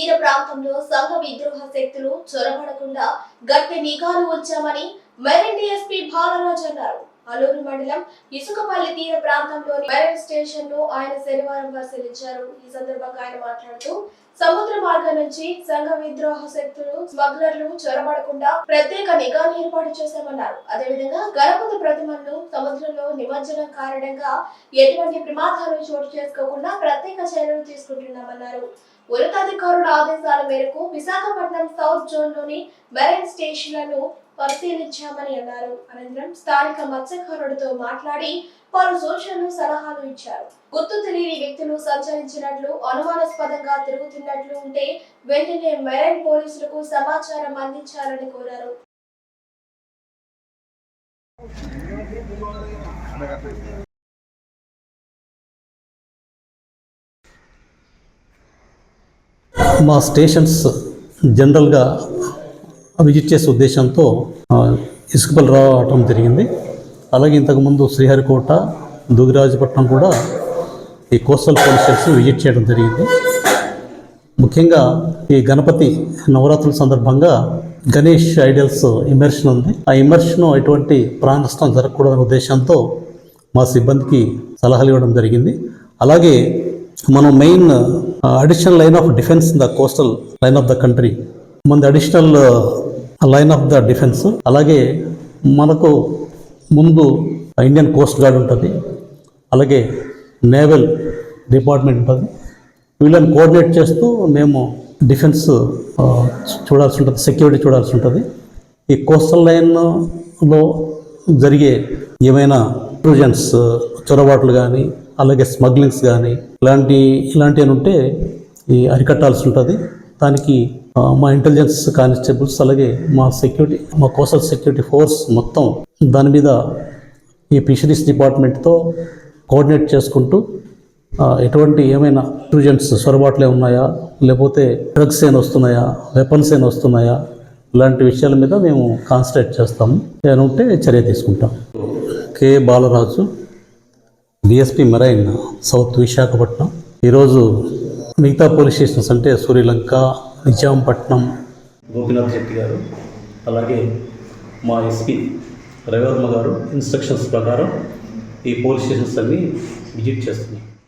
తీర ప్రాంతంలో సంఘ విద్రోహ శక్తులు చొరబడకుండా గట్టి నిఘాలు ఉంచామని మెరైన్ డిఎస్పీ బాలరాజ్ అలూరు మండలం ఇసుకపల్లి తీర ప్రాంతంలోని మెరైన్ స్టేషన్ను ఆయన శనివారం పరిశీలించారు. ఈ సందర్భంగా ఆయన మాట్లాడుతూ సముద్ర మార్గం నుంచి సంఘ విద్రోహ శక్తులు స్మగ్లర్లు చొరబడకుండా ప్రత్యేక నిఘాను ఏర్పాటు చేశామన్నారు. అదేవిధంగా గణపతి ప్రతిమలను సముద్రంలో నిమజ్జనం కారణంగా ఎటువంటి ప్రమాదాలు చోటు చేసుకోకుండా ప్రత్యేక చర్యలు తీసుకుంటున్నామన్నారు. ఉన్నతాధికారుల ఆదేశాల మేరకు విశాఖపట్నం సౌత్ జోన్లోని మెరైన్ స్టేషన్లను పరిశీలించామని అన్నారు. అనంతరం స్థానిక మత్స్యకారుడితో మాట్లాడి పలు సూచనలు సలహాలు ఇచ్చారు. గుర్తు తెలియని వ్యక్తులు సంచరించినట్లు అనుమానాస్పదంగా తిరుగుతున్నట్లు ఉంటే వెంటనే మెరైన్ పోలీసులకు సమాచారం అందించాలని కోరారు. మా స్టేషన్స్ జనరల్గా విజిట్ చేసే ఉద్దేశంతో ఇసుకపల్ రావటం జరిగింది. అలాగే ఇంతకుముందు శ్రీహరికోట దుగిరాజపట్నం కూడా ఈ కోస్టల్ పోలీస్ స్టేషన్ విజిట్ చేయడం జరిగింది. ముఖ్యంగా ఈ గణపతి నవరాత్రుల సందర్భంగా గణేష్ ఐడియల్స్ ఇమర్షన్ ఉంది. ఆ ఇమర్షన్ ఎటువంటి ప్రాణ నష్టం జరగకూడదనే ఉద్దేశంతో మా సిబ్బందికి సలహాలు ఇవ్వడం జరిగింది. అలాగే మనం main additional line of defence in the coastal line of the country మనది additional line of the defence అలాగే మనకు ముందు ఇండియన్ కోస్ట్ గార్డ్ ఉంటుంది. అలాగే నేవల్ డిపార్ట్మెంట్ ఉంటుంది. వీళ్ళని కోఆర్డినేట్ చేస్తూ మేము డిఫెన్స్ uh, చూడాల్సి ఉంటుంది సెక్యూరిటీ చూడాల్సి ఉంటుంది. ఈ కోస్టల్ లైన్లో జరిగే ఏమైనా ప్రూజన్స్ uh, చొరబాట్లు కానీ అలాగే స్మగ్లింగ్స్ కానీ ఇలాంటి ఇలాంటివి ఉంటే ఈ అరికట్టాల్సి ఉంటుంది. దానికి మా ఇంటెలిజెన్స్ కానిస్టేబుల్స్ అలాగే మా సెక్యూరిటీ మా కోస్టల్ సెక్యూరిటీ ఫోర్స్ మొత్తం దాని మీద ఈ ఫిషరీస్ డిపార్ట్మెంట్తో కోఆర్డినేట్ చేసుకుంటూ ఎటువంటి ఏమైనా ఇంట్రూజన్స్ సొరబాట్లే ఉన్నాయా? లేకపోతే డ్రగ్స్ ఏమైనా వస్తున్నాయా? వెపన్స్ ఏమైనా వస్తున్నాయా? ఇలాంటి విషయాల మీద మేము కాన్సన్ట్రేట్ చేస్తాము. ఏమైనా ఉంటే చర్య తీసుకుంటాం. K. Balaraju DSP marine south Visakhapatnam ఈరోజు మిగతా పోలీస్ స్టేషన్స్ అంటే సూర్యలంక నిజాంపట్నం. గోపినాథ్ శెట్టి గారు అలాగే మా ఎస్పీ రవివర్మ గారు ఇన్స్ట్రక్షన్స్ ప్రకారం ఈ పోలీస్ స్టేషన్స్ అన్నీ విజిట్ చేస్తున్నాం.